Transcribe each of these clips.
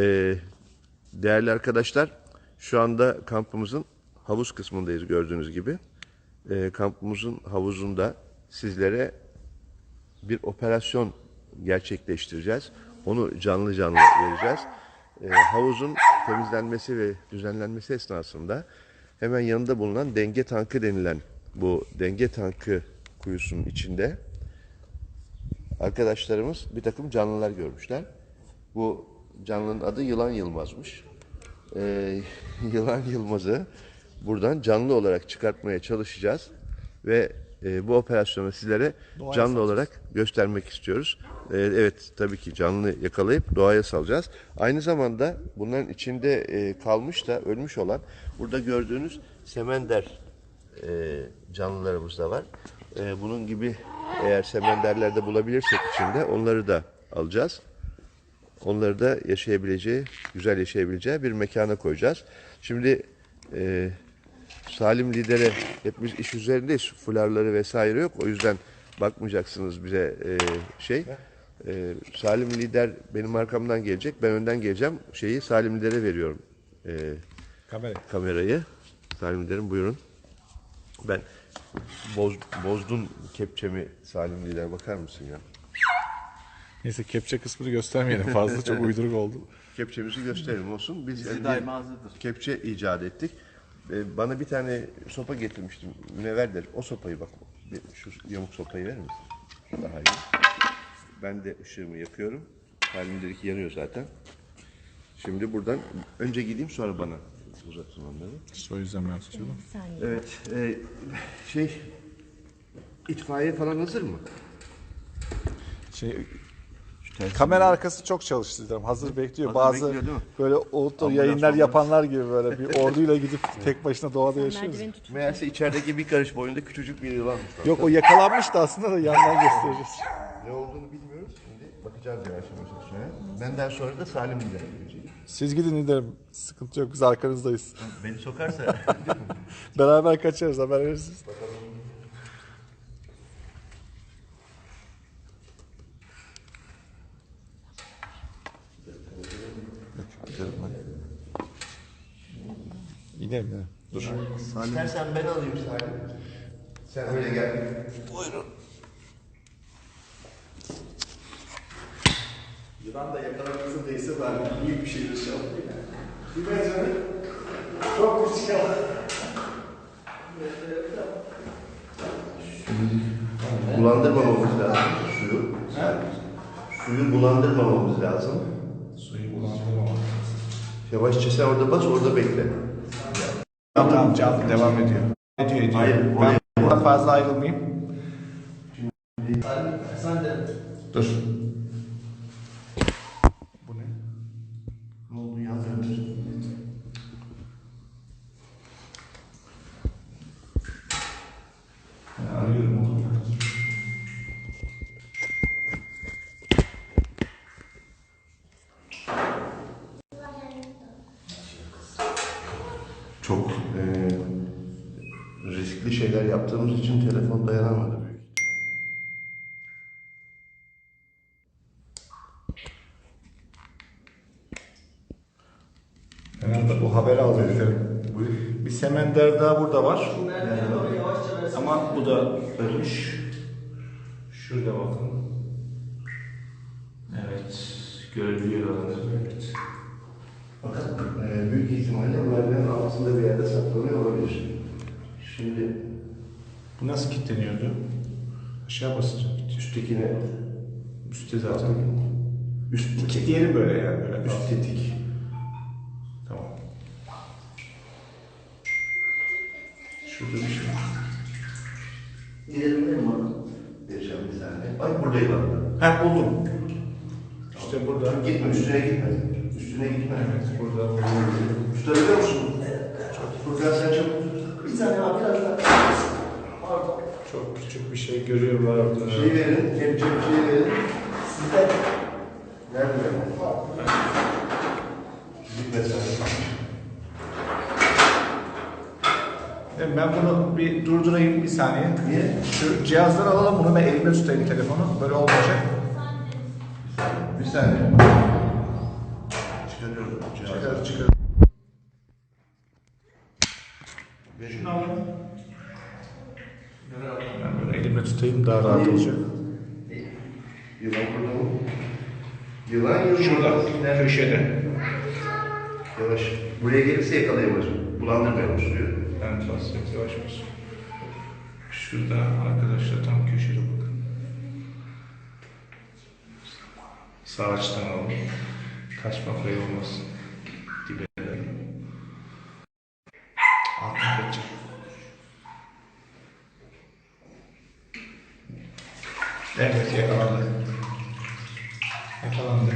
Ee, değerli arkadaşlar, şu anda kampımızın havuz kısmındayız gördüğünüz gibi. Ee, kampımızın havuzunda sizlere bir operasyon gerçekleştireceğiz. Onu canlı canlı vereceğiz. Ee, havuzun temizlenmesi ve düzenlenmesi esnasında hemen yanında bulunan denge tankı denilen bu denge tankı kuyusunun içinde arkadaşlarımız bir takım canlılar görmüşler. Bu canlının adı Yılan Yılmaz'mış. Ee, Yılan Yılmaz'ı buradan canlı olarak çıkartmaya çalışacağız ve e, bu operasyonu sizlere canlı olarak göstermek istiyoruz. Ee, evet tabii ki canlı yakalayıp doğaya salacağız. Aynı zamanda bunların içinde e, kalmış da ölmüş olan burada gördüğünüz semender e, canlılarımız da var. E, bunun gibi eğer semenderlerde bulabilirsek içinde onları da alacağız. Onları da yaşayabileceği, güzel yaşayabileceği bir mekana koyacağız. Şimdi e, Salim lidere hepimiz iş üzerindeyiz. Fularları vesaire yok. O yüzden bakmayacaksınız bize e, şey. E, Salim lider benim arkamdan gelecek. Ben önden geleceğim. Şeyi Salim lidere veriyorum. E, Kamera. kamerayı. Salim liderim buyurun. Ben boz, bozdun kepçemi Salim lider bakar mısın ya? Neyse kepçe kısmını göstermeyelim fazla çok uyduruk oldu. Kepçemizi gösterelim olsun. Biz Bizi bir daima hazırdır. kepçe icat ettik. Ee, bana bir tane sopa getirmiştim. Münevver der. O sopayı bak. Bir, şu yamuk sopayı verir misin? Şu Daha iyi. Ben de ışığımı yakıyorum. Halim dedi ki yanıyor zaten. Şimdi buradan önce gideyim sonra bana uzatın onları. İşte o yüzden ben tutuyordum. Evet. e, şey itfaiye falan hazır mı? Şey, kamera arkası çok çalıştı dedim. Hazır bekliyor. Hazır Bazı bekliyor değil mi? böyle outdoor Ambulans, yayınlar yapanlar gibi böyle bir orduyla gidip tek başına doğada yaşıyoruz. Merdiveni tut. Meğerse içerideki bir karış boyunda küçücük bir yılanmış. Yok o yakalanmıştı aslında da yandan göstereceğiz. Ne olduğunu bilmiyoruz. Şimdi bakacağız yavaş yavaş aşağıya. Benden sonra da Salim gelecek. Siz gidin derim. Sıkıntı yok biz arkanızdayız. Beni sokarsa Beraber kaçarız haber verirsiniz. İnelim ya. Dur. İstersen ben alayım Salim. Sen öyle gel. Buyurun. Yılan da yakalaması değse ben büyük bir şey yaşadım. Bilmez mi? Çok riskli. Bulandırmamamız lazım suyu. Suyu bulandırmamamız lazım. Suyu bulandırmamak. Yavaşça sen orada bas, orada bekle. Tamam tamam canlı devam ediyor. Ediyor ediyor. Hayır, ben oraya- buradan fazla ayrılmayayım. Dur. Bu ne? Ne oldu yandırır. Arıyorum oğlum. Çok eee, riskli şeyler yaptığımız için telefon dayanamadı büyük ihtimalle. Herhalde bu haberi efendim. Bir semender daha burada var. Ama bu da ölmüş. Şurada bakın. Evet. Görülüyor. Evet. Fakat eee, büyük ihtimalle merdivenin altında bir yerde saklanıyor olabilir. Şimdi Bu nasıl kilitleniyordu? Aşağı basacak. üsttekine Üstte zaten. Üst kilitleyelim böyle yani. Böyle üst tetik. Tamam. Şurada bir şey var. Gidelim mi bana? Vereceğim bir saniye. Ay burada yılan. Ha buldum. İşte burada. Gitme üstüne gitme. Üstüne gitme. Evet burada. Tutabiliyor musun? Furkan sen çabuk tut. Bir saniye abi biraz daha. Çok küçük bir şey görüyorum var orada. Şey verin, kepçe bir şey verin. Sizde. Nerede? Evet, Ben bunu bir durdurayım bir saniye. Niye? Şu cihazdan alalım bunu ben elimde tutayım telefonu. Böyle olmayacak. Bir saniye. Çıkarıyorum. Çıkar çıkar. Şunu alın. Ben böyle elimle tutayım daha rahat olacak. Yılan burada mı? Yılan yılan. Şurada, köşede. Yavaş. Buraya gelirse yakalayamaz. Bulandırmayalım suyu. Ben basacak yavaş bas. Şurada arkadaşlar tam köşede bakın. Sağ açıdan alalım. Kaçma payı olmasın. Evet yakalandı. Yakalandı.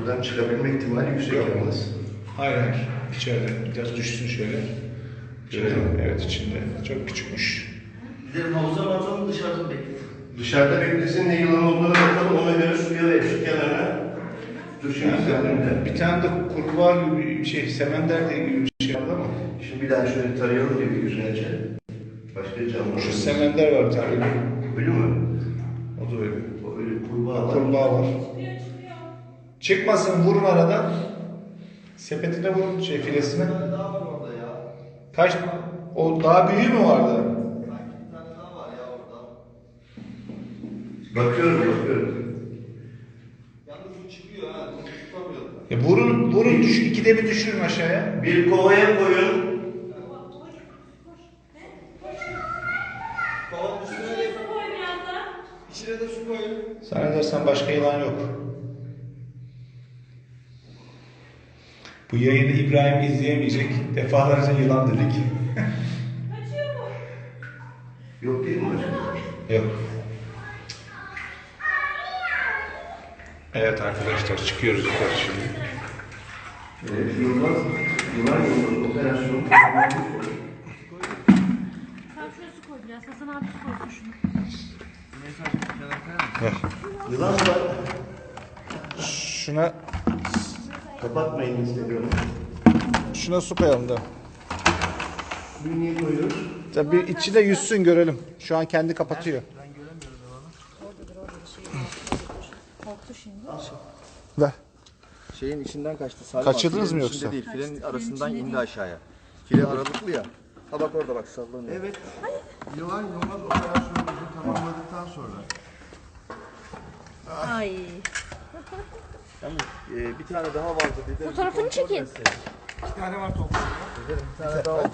Buradan çıkabilme ihtimali yüksek yalnız. Hayır hayır. İçeride. Biraz düşsün şöyle. Görelim. Evet içinde. Çok küçükmüş. Gidelim havuza mı atalım dışarıda mı bekleyelim? Dışarıda beklesin ne yılan olduğunu bakalım ona göre suya ve su kenarına. Dur şimdi sen önünde. Bir tane de kurbağa gibi bir şey, semender diye gibi bir şey vardı ama. Şimdi bir daha şöyle tarayalım diye bir güzelce. Başka canlı. Şu semender var tane. Ölü. Ölü mü? O da öyle. O ölü kurbağa var. Kurbağa var. Çıkmasın vurun aradan. Sepetine vurun şey filesine. Bir tane daha var orada ya. Kaç? O daha büyüğü mü vardı? Sanki bir tane daha var ya orada. Bakıyorum bakıyorum. Yalnız bu çıkıyor ha. Bunu tutamıyorum. Ya vurun, vurun düş, ikide bir düşürün aşağıya. Bir kovaya koyun. Kovanın üstüne de, içine de su koyun. Yılan yok. Bu yayını İbrahim izleyemeyecek. Defalarca yılan dedik. Yok değil mi hocam? Yok. Evet arkadaşlar çıkıyoruz yukarı şimdi. Evet, yılmaz, yılan yılmaz operasyonu. Sen şuraya su koy biraz. Hasan abi su koysun şunu. Yılan var. Şuna Kapatmayın istemiyorum. şuna su koyalım da. Suyu niye koyuyoruz? Tabii bir içine yüzsün görelim. Şu an kendi kapatıyor. Korktu şimdi. Ver. Şeyin içinden kaçtı. Salim Kaçırdınız mı yoksa? içinde değil. Filenin arasından indi aşağıya. File aralıklı ya. Ha bak orada bak sallanıyor. Evet. Yılan yılmaz operasyonumuzu tamamladıktan sonra Ay. Yalnız e, bir tane daha vardı dedi. Fotoğrafını çekin. Bir tane daha var.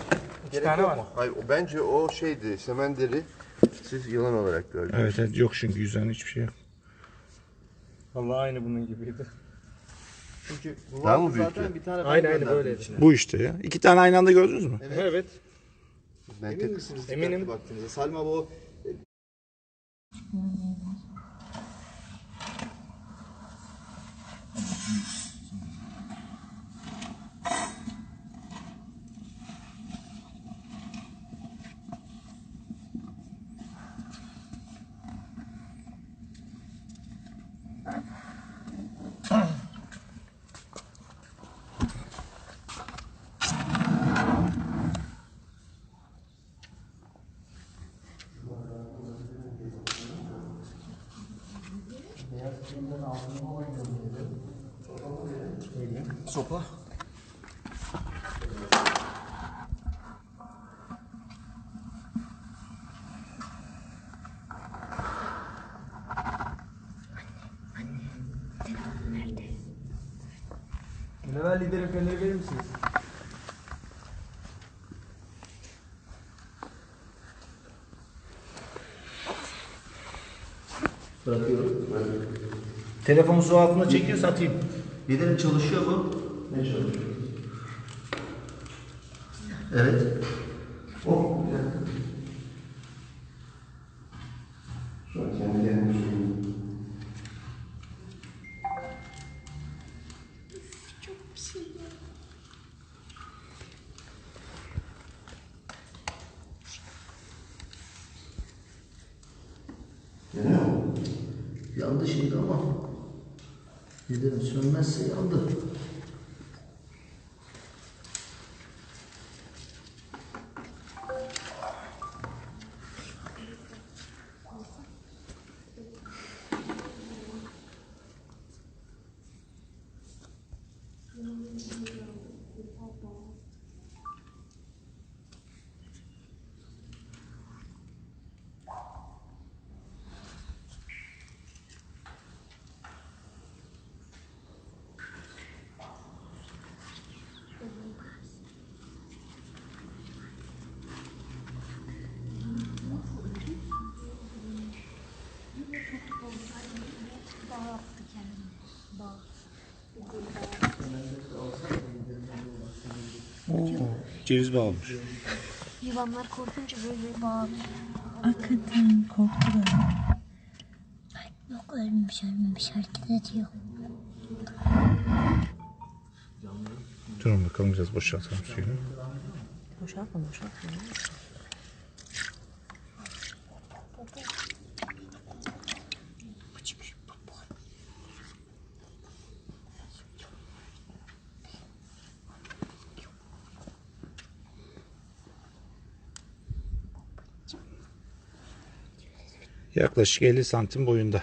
Gerek yok mu? Hayır, o, bence o şeydi, semenderi siz yılan olarak gördünüz. Evet, evet yok çünkü yüzden hiçbir şey yok. Vallahi aynı bunun gibiydi. Çünkü bu Daha mı zaten bir tane gönderdim böyleydi. içine. Bu işte ya. İki tane aynı anda gördünüz mü? Evet. Ben Emin misiniz Eminim. baktığınızda? Salim abi o sopa. Münevver liderin feneri verir misiniz? Bırakıyorum. Telefonu su altına çekiyorsa atayım. Liderin çalışıyor bu. Ne çalışıyor? Evet. Oh, güzel. Sonra kendi kendine suyunu. Yanıyor mu? Yandı şimdi ama liderin sönmezse yandı. Ceviz bağlamış. Yılanlar korkunca böyle bağırıyor. Hakikaten korktular. Yok ölmemiş ölmemiş hareket ediyor. Durun bakalım biraz boşaltalım suyunu. Boşaltma boşaltma. Yaklaşık 50 santim boyunda.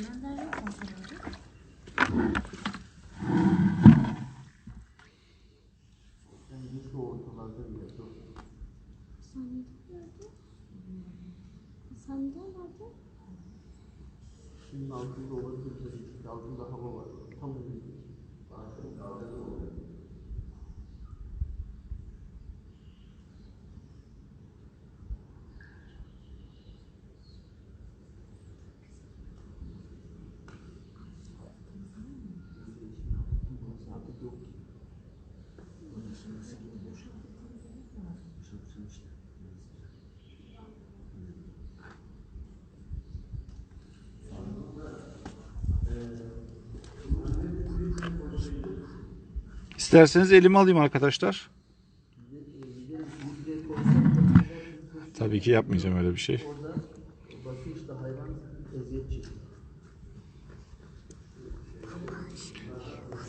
Nerede? Şimdi altında olabilir. Altında hava var. Tam önünde. İsterseniz elimi alayım arkadaşlar. Tabii ki yapmayacağım öyle bir şey.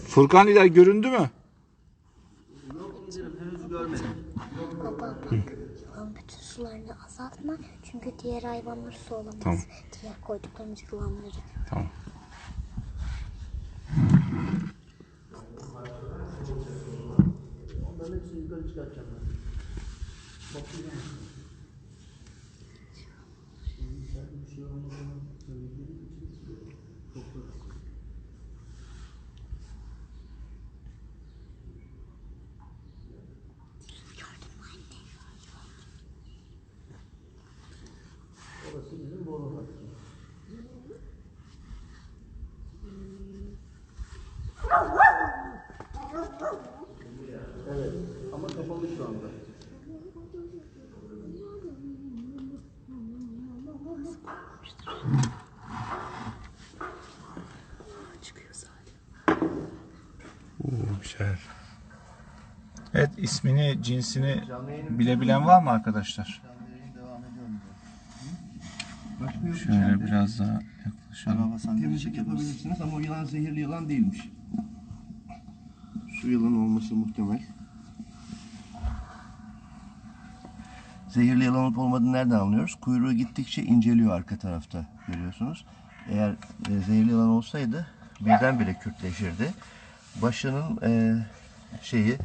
Furkan İler göründü mü? Baba bak. Bütün sularını azaltma. Çünkü diğer hayvanlar su olamaz. Tamam. Diğer koyduklarımız yılanları. Tamam. Onların hepsini yukarı çıkartacağım ben. Toplayacağım. İçeride bir şey olmadığını söylediğim için toplarız. Orası bizim boru hattı. Evet ama kapalı şu anda. Güzel. Evet ismini, cinsini bilebilen var mı arkadaşlar? Şöyle biraz daha yaklaşalım. Temizlik yapabilirsiniz ama o yılan zehirli yılan değilmiş. Su yılan olması muhtemel. Zehirli yılan olup olmadığını nereden anlıyoruz? Kuyruğu gittikçe inceliyor arka tarafta görüyorsunuz. Eğer e, zehirli yılan olsaydı birdenbire kürtleşirdi. Başının e, şeyi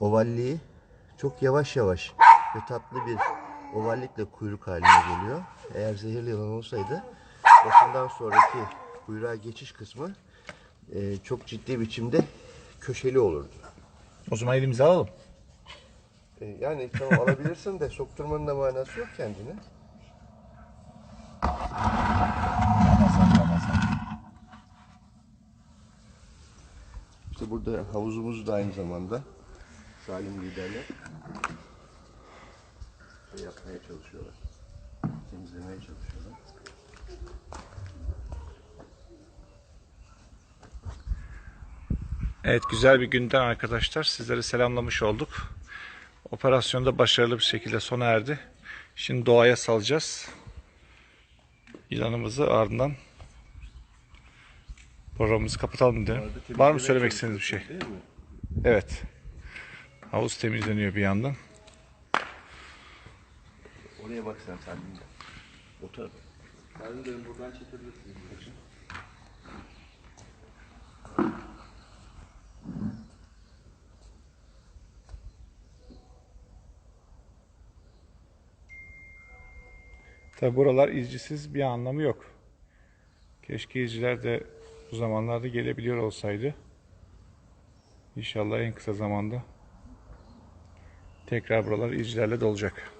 ovalliği çok yavaş yavaş ve tatlı bir ovallikle kuyruk haline geliyor. Eğer zehirli yılan olsaydı başından sonraki kuyruğa geçiş kısmı e, çok ciddi biçimde köşeli olurdu. O zaman elimize alalım. E, yani tamam alabilirsin de sokturmanın da manası yok kendine. İşte burada havuzumuz da aynı zamanda Salim liderler şey yapmaya çalışıyorlar. Temizlemeye çalışıyorlar. Evet güzel bir günden arkadaşlar. Sizleri selamlamış olduk. Operasyonda başarılı bir şekilde sona erdi. Şimdi doğaya salacağız. Yılanımızı ardından programımızı kapatalım diyorum. Var mı söylemek istediğiniz bir şey? Evet. Havuz temizleniyor bir yandan. Oraya bak sen Salim de. O tarafa. Dedim buradan çekebilirsiniz. Tabi buralar izcisiz bir anlamı yok. Keşke izciler de bu zamanlarda gelebiliyor olsaydı. İnşallah en kısa zamanda tekrar buralar izcilerle dolacak.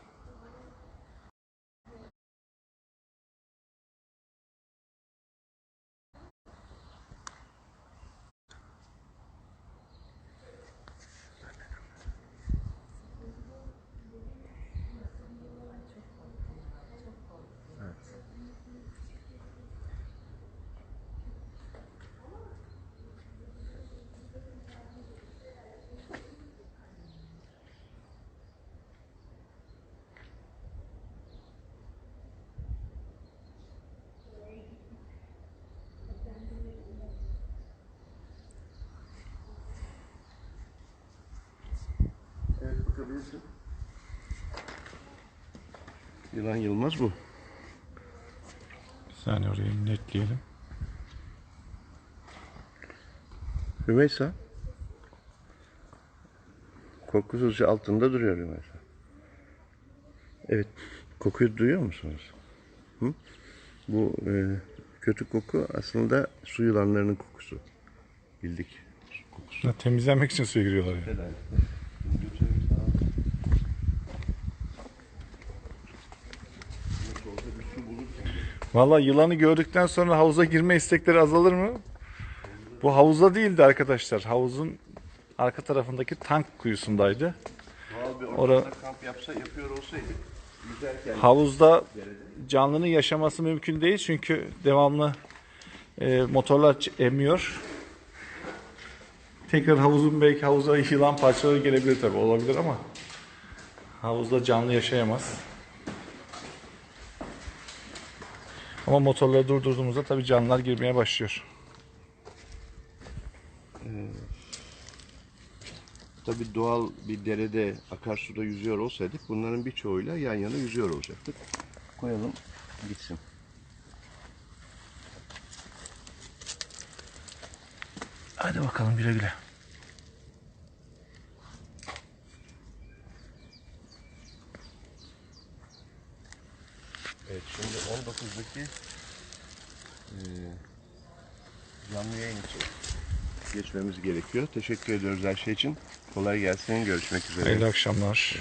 Bakabilirsin. Yılan Yılmaz bu. Bir saniye orayı netleyelim. Rümeysa. Korkusuzca altında duruyor Rümeysa. Evet. Kokuyu duyuyor musunuz? Hı? Bu e, kötü koku aslında su yılanlarının kokusu. Bildik. Kokusu. Ha, Temizlenmek için suya giriyorlar yani. Valla yılanı gördükten sonra havuza girme istekleri azalır mı? Bu havuzda değildi arkadaşlar. Havuzun arka tarafındaki tank kuyusundaydı. Doğal bir Ora- ortamda kamp yapsa yapıyor olsaydık yüzerken Havuzda canlının yaşaması mümkün değil çünkü devamlı e, motorlar emiyor. Tekrar havuzun belki havuza yılan parçaları gelebilir tabi olabilir ama havuzda canlı yaşayamaz. Ama motorları durdurduğumuzda tabi canlılar girmeye başlıyor. Tabii doğal bir derede, akarsuda yüzüyor olsaydık bunların birçoğuyla yan yana yüzüyor olacaktık. Koyalım gitsin. Hadi bakalım güle güle. Evet şimdi 19'daki eee canlı yayın için geçmemiz gerekiyor. Teşekkür ediyoruz her şey için. Kolay gelsin. Görüşmek üzere. Hayırlı akşamlar.